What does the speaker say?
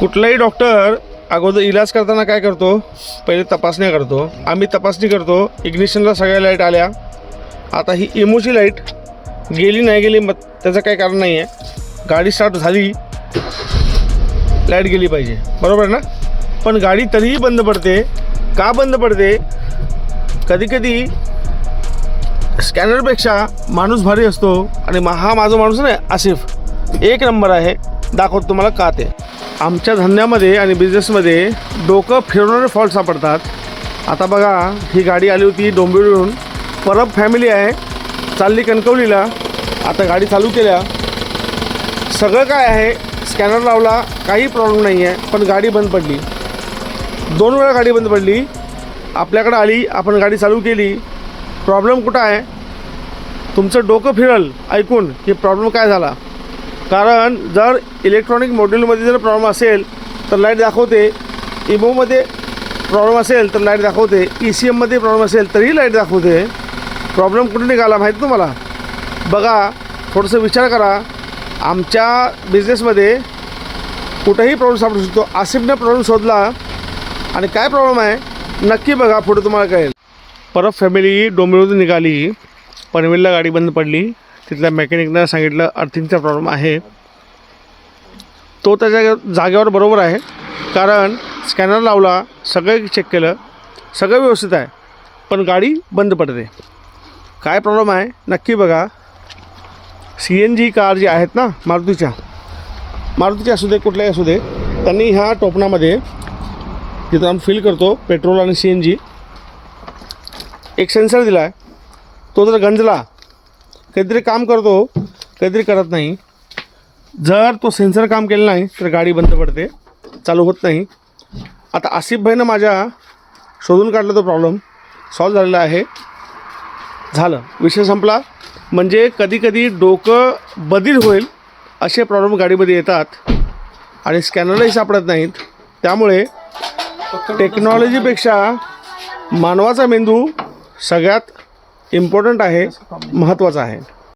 कुठलाही डॉक्टर अगोदर इलाज करताना काय करतो? पहिले तपासण्या करतो. आम्ही तपासणी करतो. इग्निशनला सगळ्या लाइट आल्या. आता ही इमोची लाइट गेली नाही गेली मग त्याचं काही कारण नाही आहे गाडी स्टार्ट झाली लाइट गेली पाहिजे. बरोबर ना? पण गाडी तरीही बंद पडते. का बंद पडते? कधीकधी स्कॅनरपेक्षा माणूस भारी असतो. आणि मा- हा माझा माणूस नाही आसिफ. एक नंबर आहे. दाखवतो तुम्हाला का ते. आमच्या धंद्यामध्ये आणि बिझनेसमध्ये डोकं फिरवणारे फॉल्ट सापडतात. आता बघा ही गाडी आली होती डोंबिवलीहून परब फॅमिली आहे चालली कणकवलीला. आता गाडी चालू केल्या. सगळं काय आहे स्कॅनर लावला काही प्रॉब्लेम नाही आहे पण गाडी बंद पडली. दोन वेळा गाडी बंद पडली. आपल्याकडं आली आपण गाडी चालू केली. प्रॉब्लेम कुठं आहे? तुमचं डोकं फिरल ऐकून की प्रॉब्लेम काय झाला? कारण जर इलेक्ट्रॉनिक मॉड्यूलमध्ये जर प्रॉब्लेम असेल तर लाइट दाखवते. इमोमध्ये प्रॉब्लेम असेल तर लाइट दाखवते. ई सी एममध्ये प्रॉब्लेम असेल तरीही लाइट दाखवते. प्रॉब्लेम कुठे निघाला माहीत तुम्हाला? बघा थोडंसं विचार करा. आमच्या बिझनेसमध्ये कुठेही प्रॉब्लेम सापडू शकतो. आसिफने प्रॉब्लेम शोधला. आणि काय प्रॉब्लेम आहे? नक्की बघा पुढे तुम्हाला कळेल. परत फॅमिली डोंबिवलीतून निघाली. पनवेलला गाडी बंद पडली. तिथल्या मेकॅनिकनं सांगितलं अर्थिंगचा प्रॉब्लेम आहे. तो त्याच्या जागेवर बरोबर आहे. कारण स्कॅनर लावला सगळं चेक केलं सगळं व्यवस्थित आहे पण गाडी बंद पडते. काय प्रॉब्लेम आहे? नक्की बघा. सी एन जी कार जी आहेत ना मारुतीच्या मारुतीच्या असू दे कुठल्याही असू दे त्यांनी ह्या टोपणामध्ये जिथं आम्ही फिल करतो पेट्रोल आणि सी एन जी एक सेन्सर दिला आहे तो जर गंजला काहीतरी काम करतो काहीतरी करत नाही. जर तो सेन्सर काम केलं नाही तर गाडी बंद पडते. चालू होत नाही. आता आसिफ भाईनं माझ्या शोधून काढला तो प्रॉब्लेम सॉल्व झालेला आहे. झालं. विषय संपला. म्हणजे कधीकधी डोकं बधीर होईल असे प्रॉब्लेम गाडीमध्ये येतात. आणि स्कॅनरही सापडत नाहीत. त्यामुळे टेक्नॉलॉजीपेक्षा मानवाचा मेंदू सगळ्यात इम्पॉर्टंट आहे महत्त्वाचा आहे.